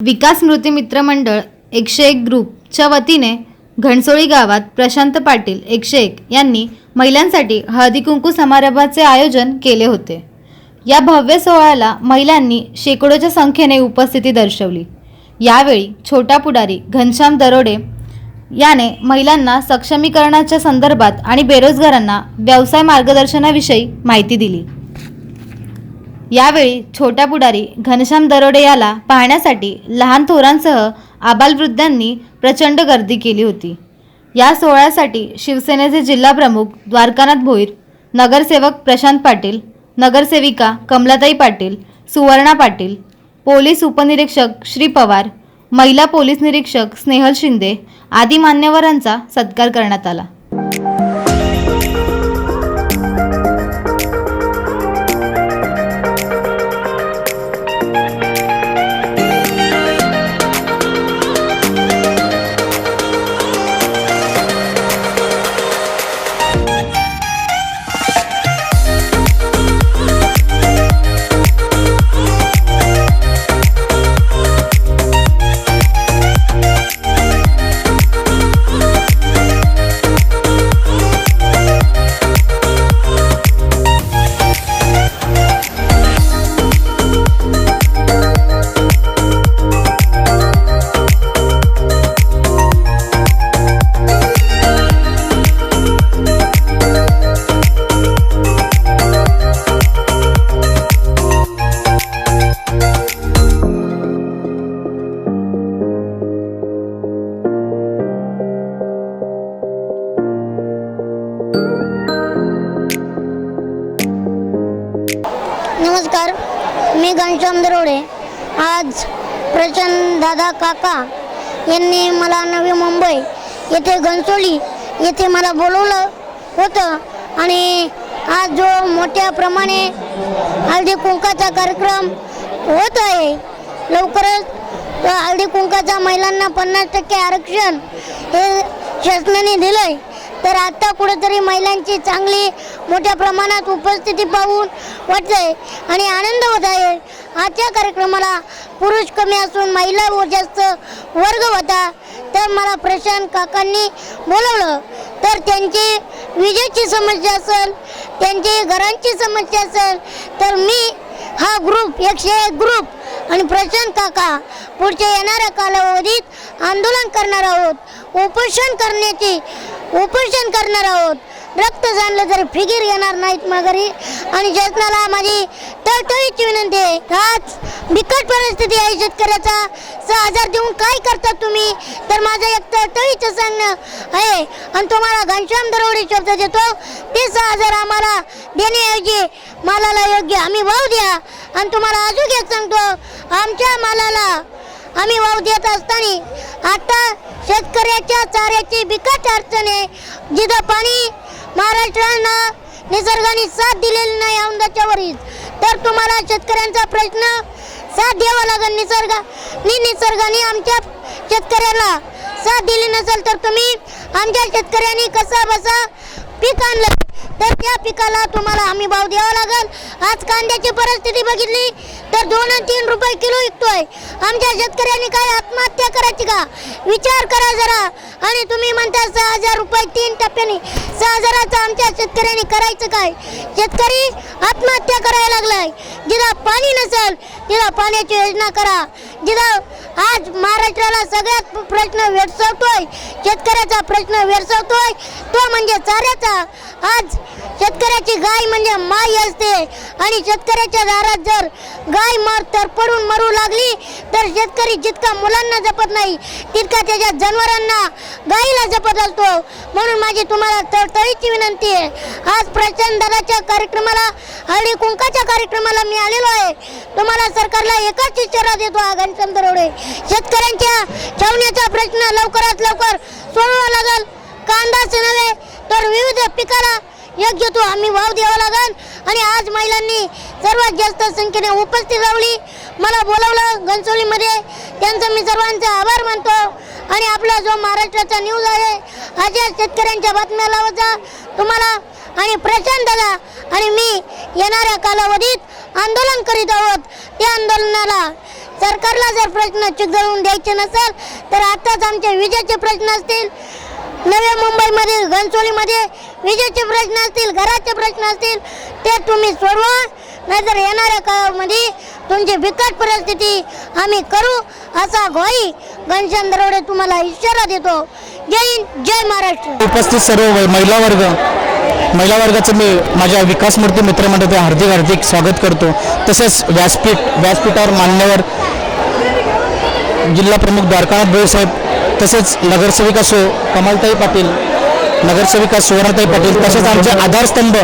विकास स्मृती मित्र मंडळ एकशे एक ग्रुपच्या वतीने घणसोळी गावात प्रशांत पाटील एकशे एक यांनी महिलांसाठी हळदी कुंकू समारंभाचे आयोजन केले होते. या भव्य सोहळ्याला महिलांनी शेकडोच्या संख्येने उपस्थिती दर्शवली. यावेळी छोटा पुढारी घनश्याम दरोडे याने महिलांना सक्षमीकरणाच्या संदर्भात आणि बेरोजगारांना व्यवसाय मार्गदर्शनाविषयी माहिती दिली. यावेळी छोट्या पुढारी घनश्याम दरोडे याला पाहण्यासाठी लहान थोरांसह आबालवृद्धांनी प्रचंड गर्दी केली होती. या सोहळ्यासाठी शिवसेनेचे जिल्हाप्रमुख द्वारकानाथ भोईर नगरसेवक प्रशांत पाटील नगरसेविका कमलाताई पाटील सुवर्णा पाटील पोलीस उपनिरीक्षक श्री पवार महिला पोलीस निरीक्षक स्नेहल शिंदे आदी मान्यवरांचा सत्कार करण्यात आला. नमस्कार मी घनश्याम दरोडे. आज प्रचंड दादा काका यांनी मला नवी मुंबई येथे घनसोली येथे मला बोलवलं होतं आणि आज जो मोठ्या प्रमाणे हळदी कुंकाचा कार्यक्रम होत आहे लवकरच हळदी कुंकाचा महिलांना पन्नास टक्के आरक्षण हे शासनाने दिलं आहे तर आता कुठेतरी महिलांची चांगली मोठ्या प्रमाणात उपस्थिती पाहून वाटतंय आणि आनंद होत आहे. आजच्या कार्यक्रमाला पुरुष कमी असून महिला व जास्त वर्ग होता. तर मला प्रशांत काकांनी बोलवलं. तर त्यांची विजेची समस्या असेल त्यांची घरांची समस्या असेल तर मी हा ग्रुप एकशे एक ग्रुप आणि प्रशांत काका पुढच्या येणाऱ्या कालावधीत आंदोलन करणार आहोत. उपोषण करण्याची उपोषण करणार आहोत. रक्त जाणलं तर फिकीर येणार नाहीत माघारी. आणि शासनाला माझी तळतळीची विनंती आहे. हाच बिकट परिस्थिती आहे शेतकऱ्याचा. सहा हजार देऊन काय करता तुम्ही? तर माझं एक तळतळीचं सांगणं आहे. आणि तुम्हाला घनश्याम दरवडे शब्द देतो. ते सहा हजार आम्हाला देण्याऐवजी मालाला योग्य आम्ही भाव द्या. आणि तुम्हाला अजून एक सांगतो. आमच्या मालाला आम्ही वाव देत असताना आता शेतकऱ्याच्या चाऱ्याची बिकट अडचण आहे. जिथं पाणी महाराष्ट्रानं निसर्गाने साथ दिलेली नाही औंदाच्या वरील तर तुम्हाला शेतकऱ्यांचा प्रश्न साथ द्यावा लागेल निसर्गा. नि निसर्गाने आमच्या शेतकऱ्याला साथ दिली नसेल तर तुम्ही आमच्या शेतकऱ्यांनी कसा बसा पीक आणलं. तर त्या पिकाला तुम्हाला हमी भाव द्यावा लागेल. आज कांद्याची परिस्थिती बघितली तर दोन आणि तीन रुपये किलो विकतोय. आमच्या शेतकऱ्यांनी काय आत्महत्या करायची का? विचार करा जरा. आणि तुम्ही म्हणता सहा हजार रुपये तीन टप्प्याने सहा हजाराचं आमच्या शेतकऱ्यांनी करायचं काय? शेतकरी आत्महत्या करायला लागलाय. जिला पाणी नसेल तिथं पाण्याची योजना करा. जिला आज महाराष्ट्राला सगळ्यात प्रश्न भेडसावतोय शेतकऱ्याचा प्रश्न भेडसावतोय तो म्हणजे चाऱ्याचा. आज शेतकऱ्याची गाय म्हणजे माई असते. आणि शेतकऱ्याच्या दारात जर गाय मर तर पडून मरू लागली तर शेतकरी जितका मुलांना जपत नाही तितका त्याच्या जनावरांना गायीला जपत असतो म्हणून माझी तुम्हाला तळतळीची विनंती आहे. आज प्रचंड दराच्या कार्यक्रमाला हळदी कुंकाच्या कार्यक्रमाला मी आलेलो आहे. तुम्हाला सरकारला एकाच इशारा देतो हा घनश्याम दरोडे शेतकऱ्यांच्या छावण्याचा प्रश्न लवकरात लवकर सोडवा लागेल. कांदाच नव्हे तर विविध पिकाला योग्य तो आम्ही वाव द्यावा लागेल आणि आज महिलांनी सर्वात जास्त संख्येने उपस्थित राहिली मला बोलवलं घनसोलीमध्ये. त्यांचं मी सर्वांचे आभार मानतो. आणि आपला जो महाराष्ट्राचा न्यूज आहे अशा शेतकऱ्यांच्या बातम्या लावायचा तुम्हाला आणि प्रशांत दादा आणि मी येणाऱ्या कालावधीत आंदोलन करीत आहोत. त्या आंदोलनाला सरकारला जर प्रश्न चिघळून द्यायचे नसेल तर आताच आमचे विजेचे प्रश्न असतील. नव्या मुंबईमध्ये घनसोलीमध्ये विजेचे प्रश्न असतील घराचे प्रश्न असतील ते तुम्ही सोडवा. नाहीतर येणाऱ्या काळामध्ये तुमची बिकट परिस्थिती आम्ही करू असा घोई घनश्याम दरोडे तुम्हाला इशारा देतो. जय हिंद जय महाराष्ट्र. उपस्थित सर्व महिला वर्ग महिला वर्गाचं मी माझ्या विकास मूर्ती मित्रमंडळाचे हार्दिक हार्दिक स्वागत करतो. तसेच व्यासपीठ व्यासपीठावर मान्यवर जिल्हा प्रमुख द्वारकानाथ साहेब तसेच नगरसेविका सो कमलताई पाटील नगरसेविका सुवर्णताई पाटील तसेच आमचे आधारस्तंभ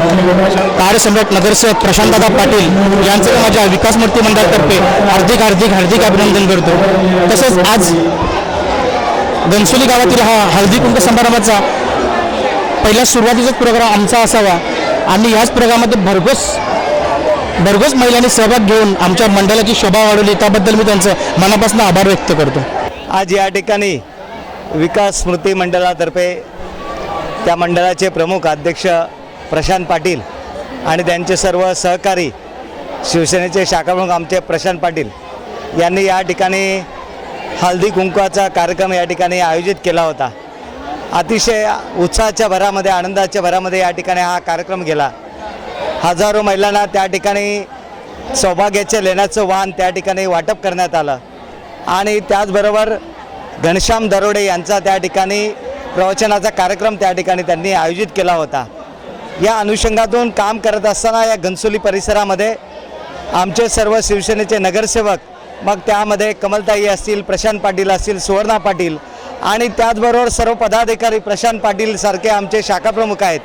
कार्यसम्राट नगरसेवक प्रशांतदादा पाटील यांचं माझ्या विकास मूर्ती मंडळातर्फे हार्दिक हार्दिक हार्दिक अभिनंदन करतो. तसेच आज घनसोली गावातील हा हळदी कुंभ समारंभाचा पहिला सुरुवातीचाच प्रोग्राम आमचा असावा आणि याच प्रोग्रामामध्ये भरघोस भरघोस महिलांनी सहभाग घेऊन आमच्या मंडळाची शोभा वाढवली. त्याबद्दल मी त्यांचं मनापासून आभार व्यक्त करतो. आज या ठिकाणी विकास स्मृती मंडळातर्फे त्या मंडळाचे प्रमुख अध्यक्ष प्रशांत पाटील आणि त्यांचे सर्व सहकारी शिवसेनेचे शाखाप्रमुख आमचे प्रशांत पाटील यांनी या ठिकाणी हळदी कुंकवाचा कार्यक्रम या ठिकाणी आयोजित केला होता. अतिशय उत्साहाच्या भरामध्ये आनंदाच्या भरामध्ये या ठिकाणी हा कार्यक्रम गेला. हजारो महिलांना त्या ठिकाणी सौभाग्याच्या लेण्याचं वाहन त्या ठिकाणी वाटप करण्यात आलं. आणि त्याचबरोबर घनश्याम दरोडे यांचा त्या ठिकाणी प्रवचनाचा कार्यक्रम त्या ठिकाणी त्यांनी आयोजित केला होता. या अनुषंगातून काम करत असताना या घनसोली परिसरामध्ये आमचे सर्व शिवसेनेचे नगरसेवक मग त्यामध्ये कमलताई असतील प्रशांत पाटील असतील सुवर्णा पाटील आणि त्याचबरोबर सर्व पदाधिकारी प्रशांत पाटील सारखे आमचे शाखाप्रमुख आहेत.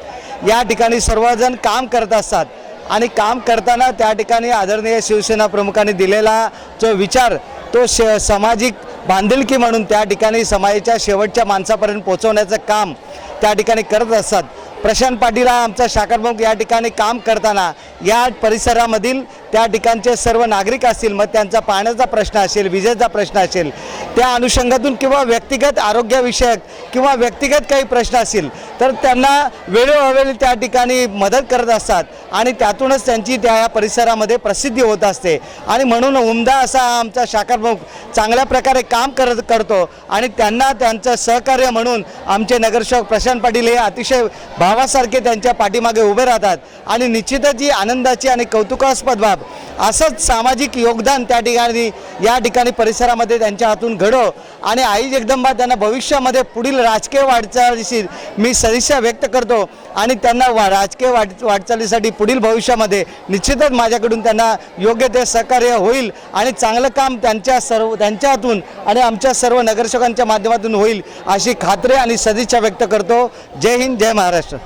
या ठिकाणी सर्वजण काम करत असतात आणि काम करताना त्या ठिकाणी आदरणीय शिवसेना प्रमुखांनी दिलेला जो विचार तो श सामाजिक बांधिलकी म्हणून त्या ठिकाणी समाजाच्या शेवटच्या माणसापर्यंत पोहोचवण्याचं काम त्या ठिकाणी करत असतात प्रशांत पाटील हा आमचा शाखाप्रमुख या ठिकाणी काम करताना या परिसरामधील त्या ठिकाणचे सर्व नागरिक असतील मग त्यांचा पाण्याचा प्रश्न असेल विजेचा प्रश्न असेल त्या अनुषंगातून किंवा व्यक्तिगत आरोग्यविषयक किंवा व्यक्तिगत काही प्रश्न असतील तर त्यांना वेळोवेळी त्या ठिकाणी मदत करत असतात आणि त्यातूनच त्यांची त्या या परिसरामध्ये प्रसिद्धी होत असते. आणि म्हणून उमदा असा आमचा शाखाप्रमुख चांगल्या प्रकारे काम करत करतो आणि त्यांना त्यांचं सहकार्य म्हणून आमचे नगरसेवक प्रशांत पाटील हे अतिशय भाव भावासारखे त्यांच्या पाठीमागे उभे राहतात. आणि निश्चितच ही आनंदाची आणि कौतुकास्पद बाब. असंच सामाजिक योगदान त्या ठिकाणी या ठिकाणी परिसरामध्ये त्यांच्या हातून घडो. आणि आई जगदंबा त्यांना भविष्यामध्ये पुढील राजकीय वाटचालीशी मी सदिच्छा व्यक्त करतो. आणि त्यांना वा राजकीय वाट वाटचालीसाठी पुढील भविष्यामध्ये निश्चितच माझ्याकडून त्यांना योग्य ते सहकार्य होईल. आणि चांगलं काम त्यांच्या सर्व त्यांच्या हातून आणि आमच्या सर्व नगरसेवकांच्या माध्यमातून होईल अशी खात्री आणि सदिच्छा व्यक्त करतो. जय हिंद जय महाराष्ट्र.